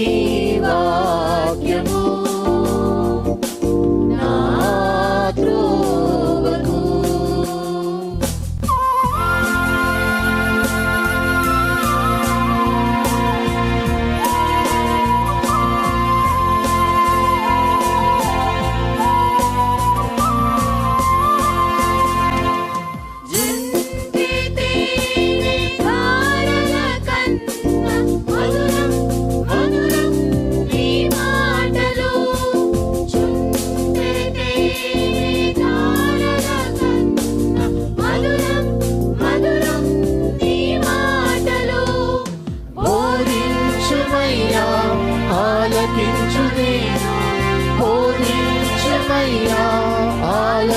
నీ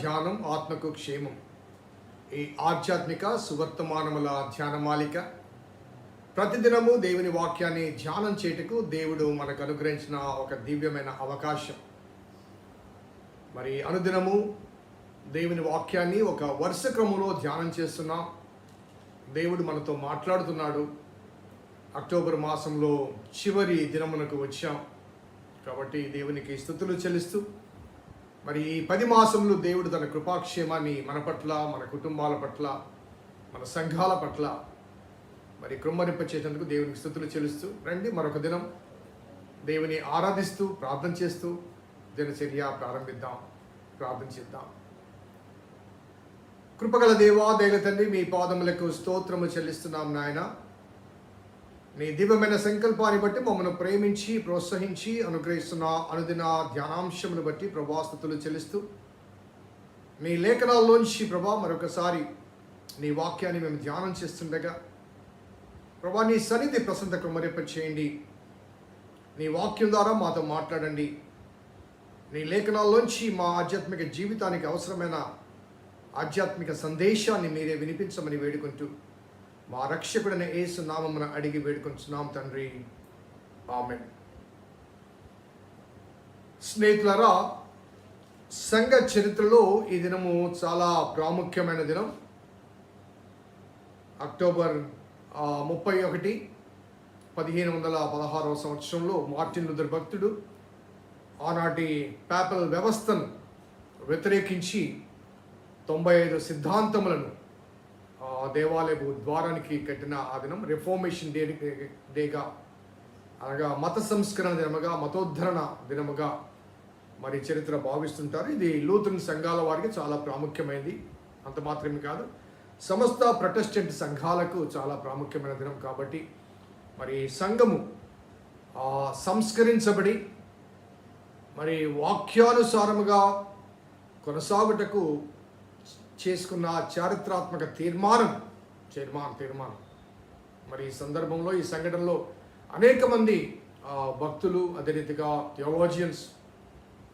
ధ్యానం ఆత్మకు క్షేమం ఈ ఆధ్యాత్మిక సువర్తమానముల ధ్యానమాలిక ప్రతిదినము దేవుని వాక్యాన్ని ధ్యానం చేయుటకు దేవుడు మనకు అనుగ్రహించిన ఒక దివ్యమైన అవకాశం. మరి అనుదినము దేవుని వాక్యాన్ని ఒక వరుస క్రమంలో ధ్యానం చేస్తున్నాం. దేవుడు మనతో మాట్లాడుతున్నాడు. అక్టోబర్ మాసంలో చివరి దినమునకు వచ్చాం. కాబట్టి దేవునికి స్థుతులు చెల్లిస్తూ మరి ఈ పది మాసంలో దేవుడు తన కృపాక్షేమాన్ని మన పట్ల మన కుటుంబాల పట్ల మన సంఘాల పట్ల మరి కృమ్మరింపచేసేందుకు దేవునికి స్థుతులు చెల్లిస్తూ రండి మరొక దినం దేవుని ఆరాధిస్తూ ప్రార్థన చేస్తూ దినచర్య ప్రారంభిద్దాం ప్రార్థన చేద్దాం. కృపగల దేవా దైవ తండ్రి మీ పాదములకు స్తోత్రము చెల్లిస్తున్నాం నాయన. నీ దివ్యమైన సంకల్పాన్ని బట్టి మమ్మల్ని ప్రేమించి ప్రోత్సహించి అనుగ్రహిస్తున్న అనుదిన ధ్యానాంశమును బట్టి ప్రభాస్తుతులు చెల్లిస్తూ నీ లేఖనాల్లోంచి ప్రభా మరొకసారి నీ వాక్యాన్ని మేము ధ్యానం చేస్తుండగా ప్రభా నీ సన్నిధి ప్రసంత కుమరింప చేయండి నీ వాక్యం ద్వారా మాతో మాట్లాడండి. నీ లేఖనాల్లోంచి మా ఆధ్యాత్మిక జీవితానికి అవసరమైన ఆధ్యాత్మిక సందేశాన్ని మీరే వినిపించమని వేడుకుంటూ మా రక్షకుడైన ఏసు నామమున అడిగి వేడుకుంటున్నాం తండ్రి. ఆమె స్నేహితులరా సంఘ చరిత్రలో ఈ దినము చాలా ప్రాముఖ్యమైన దినం. అక్టోబర్ ముప్పై ఒకటి పదిహేను వందల పదహారవ సంవత్సరంలో మార్టిన్ లూథర్ భక్తుడు ఆనాటి పేపల్ వ్యవస్థను వ్యతిరేకించి తొంభై ఐదు సిద్ధాంతములను దేవాలయపు ద్వారానికి కట్టిన ఆ దినం రిఫార్మేషన్ డే డేగా అనగా మత సంస్కరణ దినముగా మతోద్ధరణ దినముగా మరి చరిత్ర భావిస్తుంటారు. ఇది లూథరన్ సంఘాల వారికి చాలా ప్రాముఖ్యమైనది అంత మాత్రమే కాదు సమస్త ప్రొటెస్టెంట్ సంఘాలకు చాలా ప్రాముఖ్యమైన దినం కాబట్టి మరి సంఘము ఆ, సంస్కరించబడి మరి వాక్యానుసారముగా కొనసాగుటకు చేసుకున్న చారిత్రాత్మక తీర్మానం తీర్మానం తీర్మానం. మరి ఈ సందర్భంలో ఈ సంఘటనలో అనేక మంది భక్తులు అదే రీతిగా థియోలాజియన్స్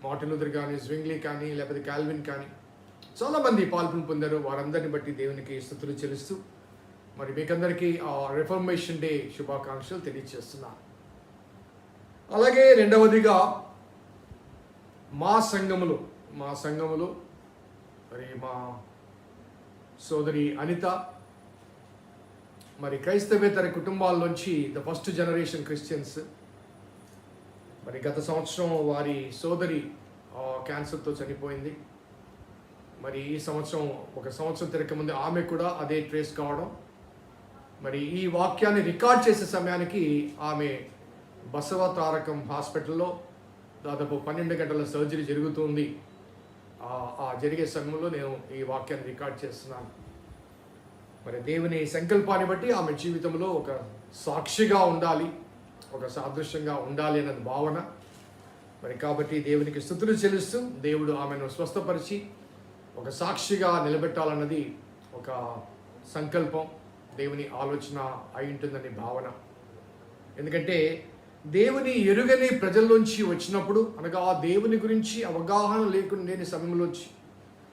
మార్టిన్ లూథర్ కానీ స్వింగ్లీ కానీ లేకపోతే కాల్విన్ కానీ చాలామంది పాల్గొని పొందారు. వారందరిని బట్టి దేవునికి స్థుతులు చెల్లిస్తూ మరి మీకందరికీ ఆ రిఫర్మేషన్ డే శుభాకాంక్షలు తెలియజేస్తున్నాను అలాగే రెండవదిగా మా సంఘములు మా సంఘములు మరి మా సోదరి అనిత మరి క్రైస్తవేతర కుటుంబాల్లోంచి ద ఫస్ట్ జనరేషన్ క్రిస్టియన్స్ మరి గత సంవత్సరం వారి సోదరి క్యాన్సర్తో చనిపోయింది. మరి ఈ సంవత్సరం ఒక సంవత్సరం తిరగకముందు ఆమె కూడా అదే ట్రేస్ కావడం. మరి ఈ వాక్యాన్ని రికార్డ్ చేసే సమయానికి ఆమె బసవ తారకం హాస్పిటల్లో దాదాపు పన్నెండు గంటల సర్జరీ జరుగుతుంది. ఆ- జరిగే సమయంలో నేను ఈ వాక్యాన్ని రికార్డ్ చేస్తున్నాను. మరి దేవుని సంకల్పాన్ని బట్టి ఆమె జీవితంలో ఒక సాక్షిగా ఉండాలి ఒక సాదృశ్యంగా ఉండాలి అన్నది భావన. మరి కాబట్టి దేవునికి స్థుతులు చెల్లిస్తూ దేవుడు ఆమెను స్వస్థపరిచి ఒక సాక్షిగా నిలబెట్టాలన్నది ఒక సంకల్పం దేవుని ఆలోచన అయి ఉంటుందని భావన. ఎందుకంటే దేవుని ఎరుగని ప్రజల్లోంచి వచ్చినప్పుడు అనగా ఆ దేవుని గురించి అవగాహన లేకుండా లేని సమయంలోంచి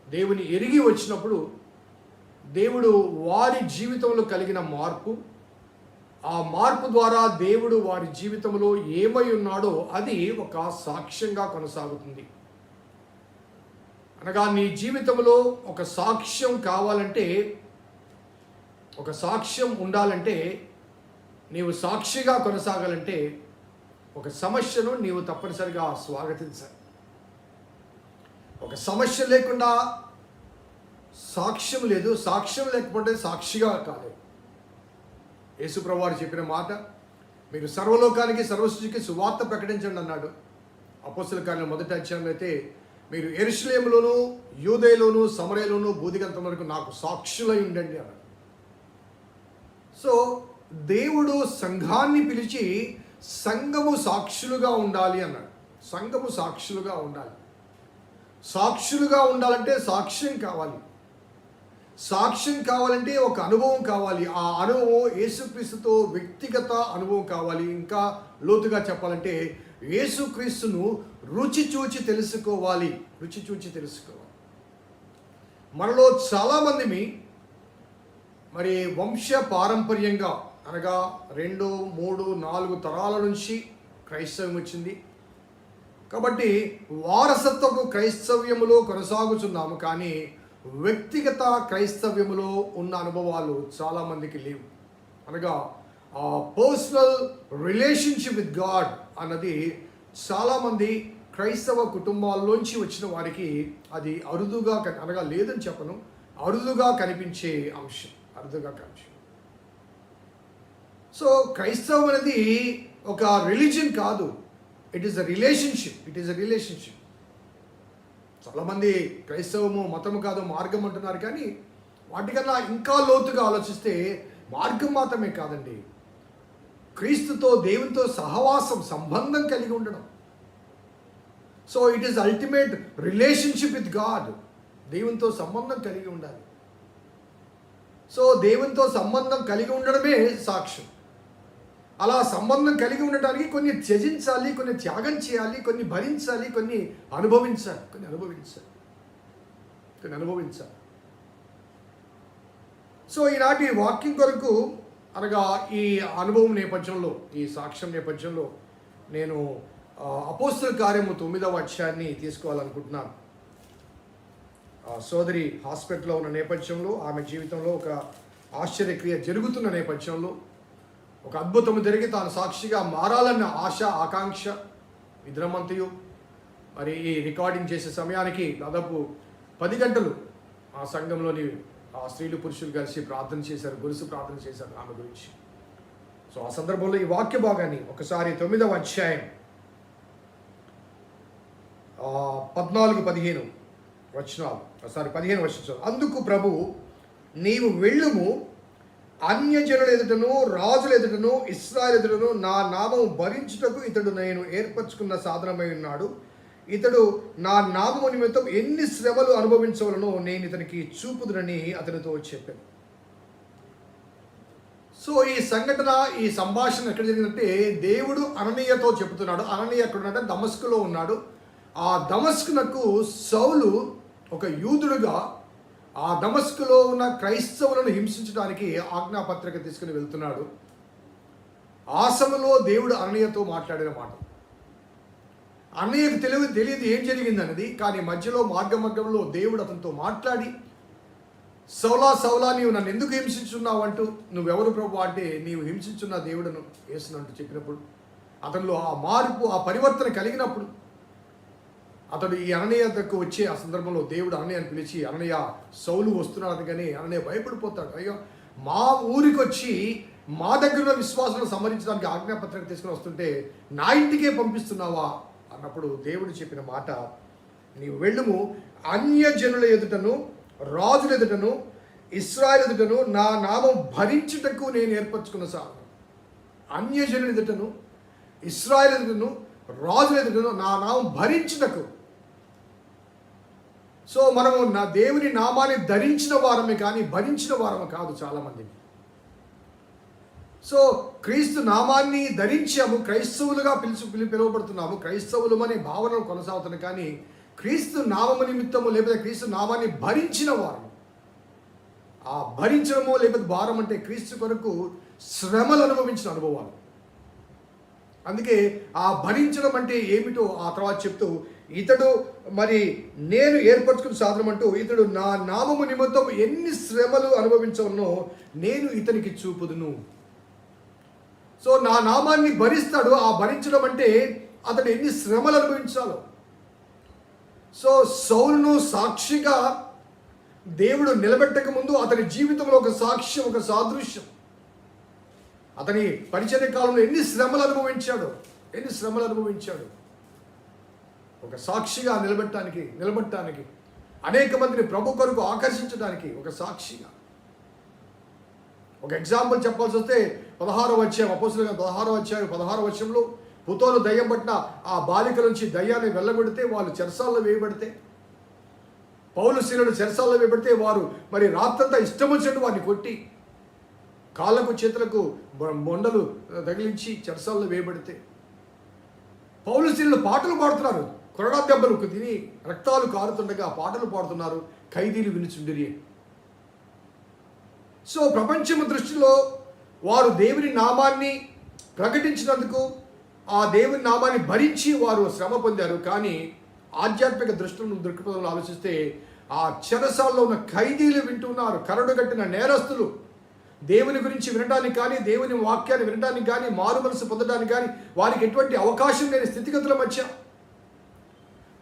దేవుని ఎరిగి వచ్చినప్పుడు దేవుడు వారి జీవితంలో కలిగిన మార్పు ఆ మార్పు ద్వారా దేవుడు వారి జీవితంలో ఏమై ఉన్నాడో అది ఒక సాక్ష్యంగా కొనసాగుతుంది. అనగా నీ జీవితంలో ఒక సాక్ష్యం కావాలంటే ఒక సాక్ష్యం ఉండాలంటే నీవు సాక్షిగా కొనసాగాలంటే ఒక సమస్యను నీవు తప్పనిసరిగా స్వాగతించాలి ఒక సమస్య లేకుండా సాక్ష్యం లేదు సాక్ష్యం లేకపోతే సాక్షిగా కాలేదు యేసుప్రభువారు చెప్పిన మాట మీరు సర్వలోకానికి సర్వసృష్టికి సువార్త ప్రకటించండి అన్నాడు. అపోసల కార్యం మొదటి అధ్యాయంలో అయితే మీరు ఎరుషులేములోను యూదయలోను సమరయలోను బూదిగంతం వరకు నాకు సాక్షులై ఉండండి అన్నాడు. సో దేవుడు సంఘాన్ని పిలిచి సంఘము సాక్షులుగా ఉండాలి అన్నాడు. సంఘము సాక్షులుగా ఉండాలి. సాక్షులుగా ఉండాలంటే సాక్ష్యం కావాలి. సాక్ష్యం కావాలంటే ఒక అనుభవం కావాలి. ఆ అనుభవం యేసుక్రీస్తుతో వ్యక్తిగత అనుభవం కావాలి. ఇంకా లోతుగా చెప్పాలంటే యేసుక్రీస్తును రుచి చూచి తెలుసుకోవాలి. రుచి చూచి తెలుసుకోవాలి. మనలో చాలామంది మరి వంశ పారంపర్యంగా అనగా రెండు మూడు నాలుగు తరాల నుంచి క్రైస్తవం వచ్చింది. కాబట్టి వారసత్వపు క్రైస్తవ్యములో కొనసాగుతున్నాము కానీ వ్యక్తిగత క్రైస్తవ్యములో ఉన్న అనుభవాలు చాలామందికి లేవు. అనగా ఆ పర్సనల్ రిలేషన్షిప్ విత్ గాడ్ అన్నది చాలామంది క్రైస్తవ కుటుంబాల్లోంచి వచ్చిన వారికి అది అరుదుగా అనగా లేదని చెప్పను అరుదుగా కనిపించే అంశం అరుదుగా కనిపించే సో క్రైస్తవం అనేది ఒక రిలీజన్ కాదు. It is a relationship it is a relationship చాలామంది క్రైస్తవము మతము కాదు మార్గం అంటున్నారు. కానీ వాటికన్నా ఇంకా లోతుగా ఆలోచిస్తే మార్గం మాత్రమే కాదండి. క్రీస్తుతో దేవునితో సహవాసం సంబంధం కలిగి ఉండడం. So it is ultimate relationship with God దేవునితో సంబంధం కలిగి ఉండాలి. సో దేవునితో సంబంధం కలిగి ఉండడమే సాక్ష్యం. అలా సంబంధం కలిగి ఉండటానికి కొన్ని త్యజించాలి కొన్ని త్యాగం చేయాలి కొన్ని భరించాలి కొన్ని అనుభవించాలి కొన్ని అనుభవించాలి. కొన్ని అనుభవించాలి. సో ఈనాటి వాక్యం కొరకు అనగా ఈ అనుభవం నేపథ్యంలో ఈ సాక్ష్యం నేపథ్యంలో నేను అపోస్తుల కార్యము తొమ్మిదవ అధ్యాయాన్ని తీసుకోవాలనుకుంటున్నాను. సోదరి హాస్పిటల్లో ఉన్న నేపథ్యంలో ఆమె జీవితంలో ఒక ఆశ్చర్యక్రియ జరుగుతున్న నేపథ్యంలో ఒక అద్భుతం జరిగి తాను సాక్షిగా మారాలన్న ఆశ ఆకాంక్ష నిద్రమంతయు మరి ఈ రికార్డింగ్ చేసే సమయానికి దాదాపు పది గంటలు ఆ సంఘంలోని ఆ స్త్రీలు పురుషులు కలిసి ప్రార్థన చేశారు గురుసు ప్రార్థన చేశారు ఆమె గురించి. సో ఆ సందర్భంలో ఈ వాక్య భాగాన్ని ఒకసారి తొమ్మిదవ అధ్యాయం పద్నాలుగు పదిహేను వచనాలు. ఒకసారి పదిహేను వచ్చిన అందుకు ప్రభు నీవు వెళ్ళుము అన్యజనుల ఎదుటను రాజుల ఎదుటను ఇస్రాయల్ ఎదుటను నా నామము భరించుటకు ఇతడు నేను ఏర్పరచుకున్న సాధనమై ఉన్నాడు. ఇతడు నా నామము నిమిత్తం ఎన్ని శ్రమలు అనుభవించవలనో నేను ఇతనికి చూపుదునని అతనితో చెప్పాను. సో ఈ సంఘటన ఈ సంభాషణ ఎక్కడ జరిగిందంటే దేవుడు అననీయతో చెబుతున్నాడు. అననీయ ఎక్కడ ఉన్నాడంటే దమస్కులో ఉన్నాడు. ఆ దమస్కునకు సౌలు ఒక యూదుడుగా ఆ దమస్కులో ఉన్న క్రైస్తవులను హింసించడానికి ఆజ్ఞాపత్రిక తీసుకుని వెళ్తున్నాడు. ఆ సమయంలో దేవుడు అననీయతో మాట్లాడిన మాట. అన్నయ్యకు తెలియదు తెలియదు ఏం జరిగిందన్నది కానీ మధ్యలో మార్గమార్గంలో దేవుడు అతనితో మాట్లాడి సౌలా సౌలా నీవు నన్ను ఎందుకు హింసించున్నావు అంటూ నువ్వెవరు ప్రభు అంటే నీవు హింసించున్న దేవుడును వేసినట్టు చెప్పినప్పుడు అతనిలో ఆ మార్పు ఆ పరివర్తన కలిగినప్పుడు అతడు ఈ అననీయకు వచ్చే ఆ సందర్భంలో దేవుడు అననీయని పిలిచి అననయ్య సౌలు వస్తున్నాడు కానీ అననయ్య భయపడిపోతాడు. అయ్యో మా ఊరికి వచ్చి మా దగ్గర ఉన్న విశ్వాసాలను సంహరించడానికి ఆజ్ఞాపత్రిక తీసుకుని వస్తుంటే నా ఇంటికే పంపిస్తున్నావా? అన్నప్పుడు దేవుడు చెప్పిన మాట నీవు వెళ్ళుము అన్యజనుల ఎదుటను రాజుల ఎదుటను ఇస్రాయల్ ఎదుటను నా నామం భరించుటకు నేను ఏర్పరచుకున్న సాధనం అన్యజనుల ఎదుటను ఇస్రాయల్ ఎదుటను రాజుల ఎదుటను నా నామం భరించుటకు సో మనము నా దేవుని నామాన్ని ధరించిన వారమే కానీ భరించిన వారమే కాదు చాలామంది. సో క్రీస్తు నామాన్ని ధరించాము క్రైస్తవులుగా పిలుచు పిలు పిలువబడుతున్నాము క్రైస్తవులు అనే భావనలు కొనసాగుతున్నాం కానీ క్రీస్తు నామము నిమిత్తము లేకపోతే క్రీస్తు నామాన్ని భరించిన వారము. ఆ భరించడము లేకపోతే భారం అంటే క్రీస్తు కొరకు శ్రమలు అనుభవించిన అనుభవాలు. అందుకే ఆ భరించడం అంటే ఏమిటో ఆ తర్వాత చెప్తూ ఇతడు మరి నేను ఏర్పరచుకున్న సాధనం అంటూ ఇతడు నా నామము నిమిత్తం ఎన్ని శ్రమలు అనుభవించవనో నేను ఇతనికి చూపుదును. సో నా నామాన్ని భరిస్తాడు. ఆ భరించడం అంటే అతడు ఎన్ని శ్రమలు అనుభవించాలో. సో సౌలును సాక్షిగా దేవుడు నిలబెట్టక ముందు అతని జీవితంలో ఒక సాక్ష్యం ఒక సాదృశ్యం. అతని పరిచయ కాలంలో ఎన్ని శ్రమలు అనుభవించాడు ఎన్ని శ్రమలు అనుభవించాడు. ఒక సాక్షిగా నిలబెట్టడానికి నిలబెట్టడానికి అనేక మందిని ప్రభు కొరకు ఆకర్షించడానికి ఒక సాక్షిగా. ఒక ఎగ్జాంపుల్ చెప్పాల్సి వస్తే పదహారో వచ్చాం అపోసులుగా పదహారో వచ్చారు పదహారో వచ్చంలో పుతోను దయ్యం పట్టిన ఆ బాలిక నుంచి దయ్యాన్ని వెళ్ళబెడితే వాళ్ళు చెరసాల్లో వేయబడితే పౌలు శీలను చెరసాల్లో వేయబడితే వారు మరి రాత్రంతా ఇష్టం వచ్చినట్టు వారిని కొట్టి కాళ్ళకు చేతులకు మొండలు బొండలు తగిలించి చెరసాల్లో వేయబడితే. పౌలు శీలను పాటలు పాడుతున్నారు. కొరడా దెబ్బలు తిని రక్తాలు కారుతుండగా పాటలు పాడుతున్నారు ఖైదీలు వినుచుండిరి. సో ప్రపంచము దృష్టిలో వారు దేవుని నామాన్ని ప్రకటించినందుకు ఆ దేవుని నామాన్ని భరించి వారు శ్రమ పొందారు. కానీ ఆధ్యాత్మిక దృష్టిలో దృక్పథంలో ఆలోచిస్తే ఆ చెరసాల్లో ఉన్న ఖైదీలు వింటున్నారు. కరడు కట్టిన నేరస్తులు దేవుని గురించి వినడానికి కానీ దేవుని వాక్యాన్ని వినడానికి కానీ మారు మనసు పొందడానికి కానీ వారికి ఎటువంటి అవకాశం లేని స్థితిగతుల మధ్య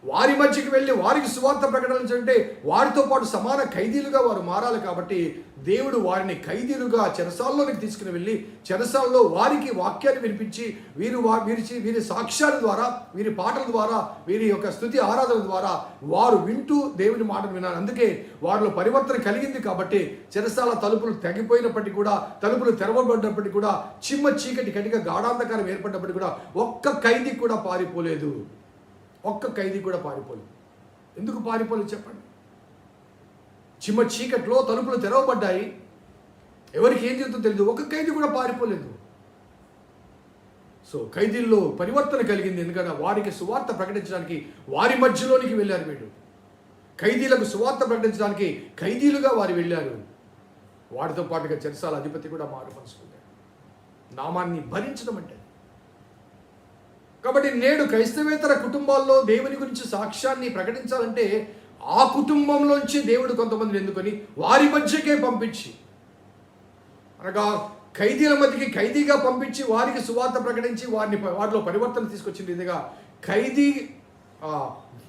వారి మధ్యకి వెళ్ళి వారికి సువార్త ప్రకటించంటే వారితో పాటు సమాన ఖైదీలుగా వారు మారాలి కాబట్టి దేవుడు వారిని ఖైదీలుగా చెరసాల్లోనికి తీసుకుని వెళ్ళి చెరసాల్లో వారికి వాక్యాన్ని వినిపించి వీరు వీరి వీరి సాక్ష్యాల ద్వారా వీరి పాటల ద్వారా వీరి యొక్క స్థుతి ఆరాధన ద్వారా వారు వింటూ దేవుని మాటను విన్నారు. అందుకే వారిలో పరివర్తన కలిగింది కాబట్టి చెరసాల తలుపులు తెగిపోయినప్పటికీ కూడా తలుపులు తెరవబడినప్పటికీ కూడా చిమ్మ చీకటి కటిక గాఢాంధకారం ఏర్పడినప్పటికీ కూడా ఒక్క ఖైదీ కూడా పారిపోలేదు. ఒక్క ఖైదీ కూడా పారిపోలేదు. ఎందుకు పారిపోలేదు చెప్పండి? చిమ్మ చీకట్లో తలుపులు తెరవబడ్డాయి. ఎవరికి ఏం చేస్తుందో తెలియదు ఒక ఖైదీ కూడా పారిపోలేదు. సో ఖైదీల్లో పరివర్తన కలిగింది. ఎందుకంటే వారికి సువార్త ప్రకటించడానికి వారి మధ్యలోనికి వెళ్ళారు వీళ్ళు. ఖైదీలకు సువార్త ప్రకటించడానికి ఖైదీలుగా వారు వెళ్ళారు. వారితో పాటుగా చెరసాల అధిపతి కూడా మారు మనసుకుంటారు నామాన్ని భరించడం అంటే కాబట్టి నేడు క్రైస్తవేతర కుటుంబాల్లో దేవుని గురించి సాక్ష్యాన్ని ప్రకటించాలంటే ఆ కుటుంబంలోంచి దేవుడు కొంతమందిని ఎందుకొని వారి మధ్యకే పంపించి అనగా ఖైదీల మధ్యకి ఖైదీగా పంపించి వారికి సువార్త ప్రకటించి వారిని వారిలో పరివర్తన తీసుకొచ్చింది ఇదిగా ఖైదీ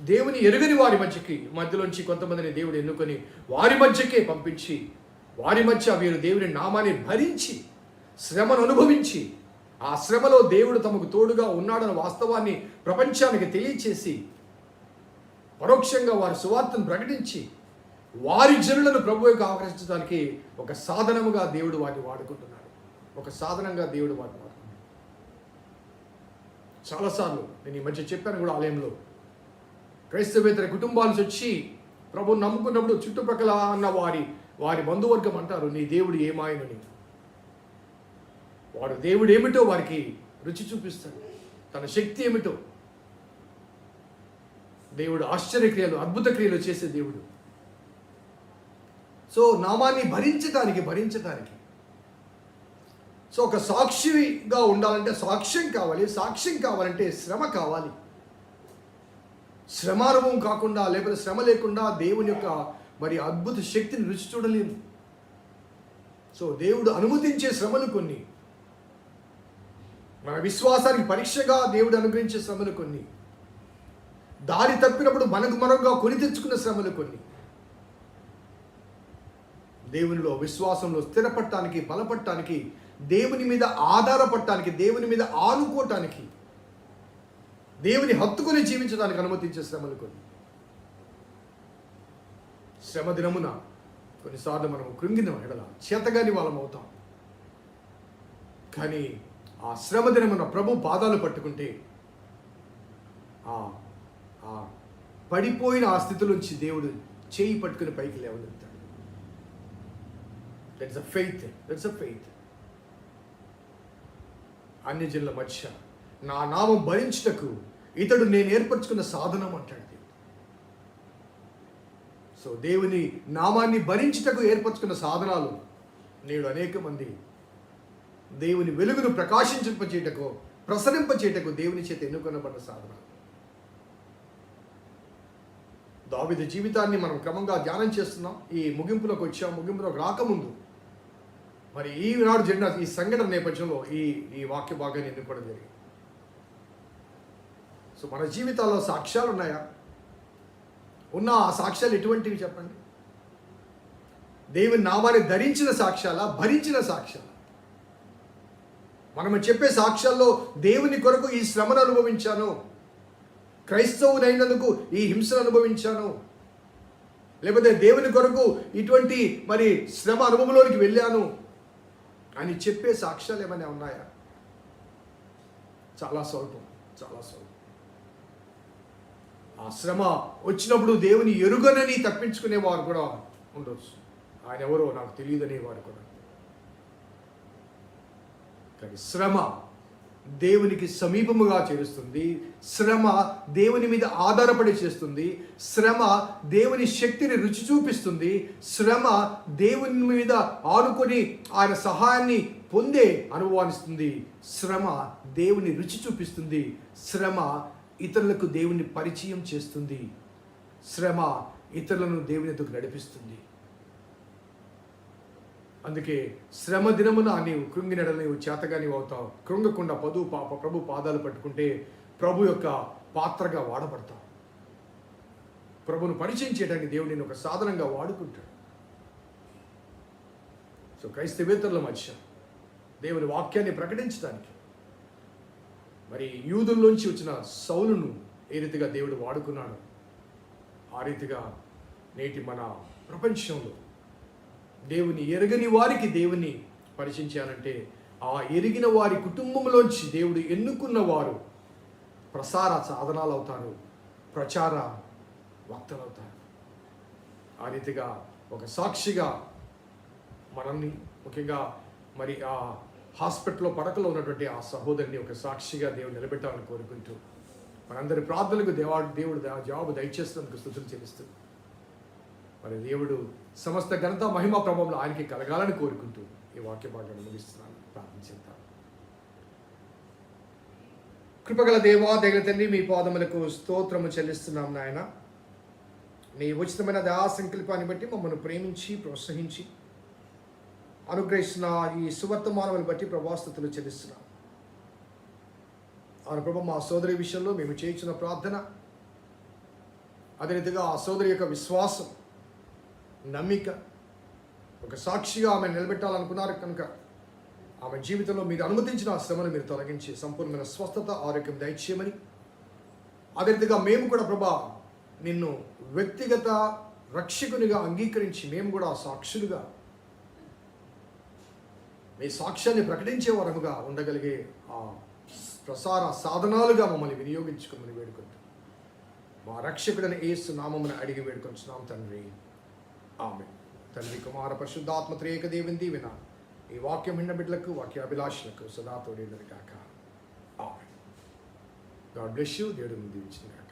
దేవుని ఎరుగని వారి మధ్యకి మధ్యలోంచి కొంతమందిని దేవుడు ఎన్నుకొని వారి మధ్యకే పంపించి వారి మధ్య వీరు దేవుని నామాన్ని భరించి శ్రమను అనుభవించి ఆ శ్రమలో దేవుడు తమకు తోడుగా ఉన్నాడన్న వాస్తవాన్ని ప్రపంచానికి తెలియచేసి పరోక్షంగా వారి సువార్తను ప్రకటించి వారి జనులను ప్రభు యొక్క ఆకర్షించడానికి ఒక సాధనముగా దేవుడు వాటిని వాడుకుంటున్నాడు. ఒక సాధనంగా దేవుడు వాటిని వాడుకుంటున్నాడు. చాలాసార్లు నేను ఈ మధ్య చెప్పాను కూడా ఆలయంలో. క్రైస్తవేతర కుటుంబాల వచ్చి ప్రభు నమ్ముకున్నప్పుడు చుట్టుపక్కల ఉన్న వారి వారి బంధువర్గం అంటారు నీ దేవుడు ఏమాయనని. వాడు దేవుడు ఏమిటో వారికి రుచి చూపిస్తాడు. తన శక్తి ఏమిటో. దేవుడు ఆశ్చర్యక్రియలు అద్భుత క్రియలు చేసే దేవుడు. సో నామాన్ని భరించడానికి భరించడానికి సో ఒక సాక్షిగా ఉండాలంటే సాక్ష్యం కావాలి సాక్ష్యం కావాలంటే శ్రమ కావాలి. శ్రమానుభవం కాకుండా లేకపోతే శ్రమ లేకుండా దేవుని యొక్క మరి అద్భుత శక్తిని రుచి చూడలేము. సో దేవుడు అనుమతించే శ్రమలు కొన్ని. మన విశ్వాసానికి పరీక్షగా దేవుడు అనుగ్రహించే శ్రమలు కొన్ని. దారి తప్పినప్పుడు మనకు మనంగా కొని తెచ్చుకున్న శ్రమలు కొన్ని. దేవునిలో విశ్వాసంలో స్థిరపడటానికి బలపడటానికి దేవుని మీద ఆధారపడటానికి దేవుని మీద ఆనుకోవటానికి దేవుని హత్తుకొని జీవించడానికి అనుమతించే శ్రమలు కొన్ని. శ్రమ దినమున కొన్నిసార్లు మనం కృంగిన ఎడల చేతగాని వాళ్ళం అవుతాం. కానీ ఆ శ్రమ దినమున ప్రభు పాదాలు పట్టుకుంటే ఆ పడిపోయిన ఆ స్థితిలోంచి దేవుడు చేయి పట్టుకుని పైకి లేవనెత్తాడు. That's a faith that's a faith అన్ని జిల్లా మధ్య నా నామం భరించుటకు ఇతడు నేను ఏర్పరచుకున్న సాధనం అంటాడు దేవుడు. సో దేవుని నామాన్ని భరించుటకు ఏర్పరచుకున్న సాధనాలు నేడు అనేక మంది దేవుని వెలుగును ప్రకాశించింపచేయటకు ప్రసరింపచేయటకు దేవుని చేత ఎన్నుకొనబడ్డ సాధన. దావిద జీవితాన్ని మనం క్రమంగా ధ్యానం చేస్తున్నాం. ఈ ముగింపులోకి వచ్చాం. ముగింపులోకి రాకముందు మరి ఈనాడు జరిగిన ఈ సంఘటన నేపథ్యంలో ఈ ఈ వాక్య భాగాన్ని ఎన్నుకోవడం జరిగింది. సో మన జీవితాల్లో సాక్ష్యాలు ఉన్నాయా? ఉన్న ఆ సాక్ష్యాలు ఎటువంటివి చెప్పండి? దేవుని నామాన్ని ధరించిన సాక్ష్యాలా? భరించిన సాక్ష్యాలా? మనం చెప్పే సాక్ష్యాల్లో దేవుని కొరకు ఈ శ్రమను అనుభవించాను. క్రైస్తవునైనందుకు ఈ హింసను అనుభవించాను. లేకపోతే దేవుని కొరకు ఇటువంటి మరి శ్రమ అనుభవంలోనికి వెళ్ళాను అని చెప్పే సాక్ష్యాలు ఏమైనా ఉన్నాయా? చాలా స్వల్పం చాలా స్వల్పం. ఆ శ్రమ వచ్చినప్పుడు దేవుని ఎరుగనని తప్పించుకునే వారు కూడా ఉండొచ్చు. ఆయన ఎవరో నాకు తెలియదు వారు కూడా. శ్రమ దేవునికి సమీపముగా చేరుస్తుంది. శ్రమ దేవుని మీద ఆధారపడి చేస్తుంది. శ్రమ దేవుని శక్తిని రుచి చూపిస్తుంది. శ్రమ దేవుని మీద ఆనుకొని ఆయన సహాయాన్ని పొందే అనుభవానిస్తుంది శ్రమ దేవుని రుచి చూపిస్తుంది. శ్రమ ఇతరులకు దేవుని పరిచయం చేస్తుంది. శ్రమ ఇతరులను దేవుని ఎదుగు నడిపిస్తుంది. అందుకే శ్రమ దినమున నీవు కృంగినడ నీవు చేతగా నీవు అవుతావు. కృంగకుండా పదు పాప ప్రభు పాదాలు పట్టుకుంటే ప్రభు యొక్క పాత్రగా వాడబడతావు. ప్రభును పరిచయం చేయడానికి దేవుడు నేను ఒక సాధనంగా వాడుకుంటాడు. సో క్రైస్తవేతరుల మధ్య దేవుని వాక్యాన్ని ప్రకటించడానికి మరి యూదుల్లోంచి వచ్చిన సౌలును ఏ రీతిగా దేవుడు వాడుకున్నాడు? ఆ రీతిగా నేటి మన ప్రపంచంలో దేవుని ఎరగని వారికి దేవుని పరిచించానంటే ఆ ఎరిగిన వారి కుటుంబంలోంచి దేవుడు ఎన్నుకున్న వారు ప్రసార సాధనాలు అవుతారు ప్రచార వక్తలు అవుతారు ఆ రీతిగా ఒక సాక్షిగా మనల్ని ముఖ్యంగా మరి ఆ హాస్పిటల్లో పడకలో ఉన్నటువంటి ఆ సహోదరిని ఒక సాక్షిగా దేవుడు నిలబెట్టాలని కోరుకుంటూ మనందరి ప్రార్థనలకు దేవా దేవుడు జవాబు దయచేస్తున్నందుకు స్థుతులు చెల్లిస్తుంది మరి దేవుడు సమస్త ఘనత మహిమ ప్రభావంలో ఆయనకి కలగాలని కోరుకుంటూ ఈ వాక్య భాగాన్ని ముగిస్తున్నాను ప్రార్థించేద్దాం కృపగల దేవా దగ్గర తండ్రి మీ పాదములకు స్తోత్రము చెల్లిస్తున్నాం నాయన. నీ ఉచితమైన దయా సంకల్పాన్ని బట్టి మమ్మల్ని ప్రేమించి ప్రోత్సహించి అనుగ్రహిస్తున్న ఈ సువర్తమానములు బట్టి ప్రభాస్తుతులు చెల్లిస్తున్నాం. అవును ప్రభు మా సోదరి విషయంలో మేము చేయించిన ప్రార్థన అదే రీతిగా ఆ సోదరి యొక్క విశ్వాసం నమ్మిక ఒక సాక్షిగా ఆమె నిలబెట్టాలనుకున్నారు కనుక ఆమె జీవితంలో మీరు అనుమతించిన ఆ శ్రమను మీరు తొలగించి సంపూర్ణమైన స్వస్థత ఆరోగ్యం దయచేయమని. అదే రీతిగా మేము కూడా ప్రభా నిన్ను వ్యక్తిగత రక్షకునిగా అంగీకరించి మేము కూడా సాక్షులుగా మీ సాక్ష్యాన్ని ప్రకటించే వరముగా ఉండగలిగే ఆ ప్రసార సాధనాలుగా మమ్మల్ని వినియోగించుకోమని వేడుకుంటాం మా రక్షకుడని ఏసు నామమున అడిగి వేడుకొంచున్నాం తండ్రి. ఆమె తండ్రి కుమార పరిశుద్ధాత్మ త్రేక దేవుని దీవెన. ఈ వాక్యం విన్న బిడ్డలకు వాక్య అభిలాషులకు సదా కాక ఆమె గాడ్ బ్లెస్ యూ దేవుడు దీవించిన కాక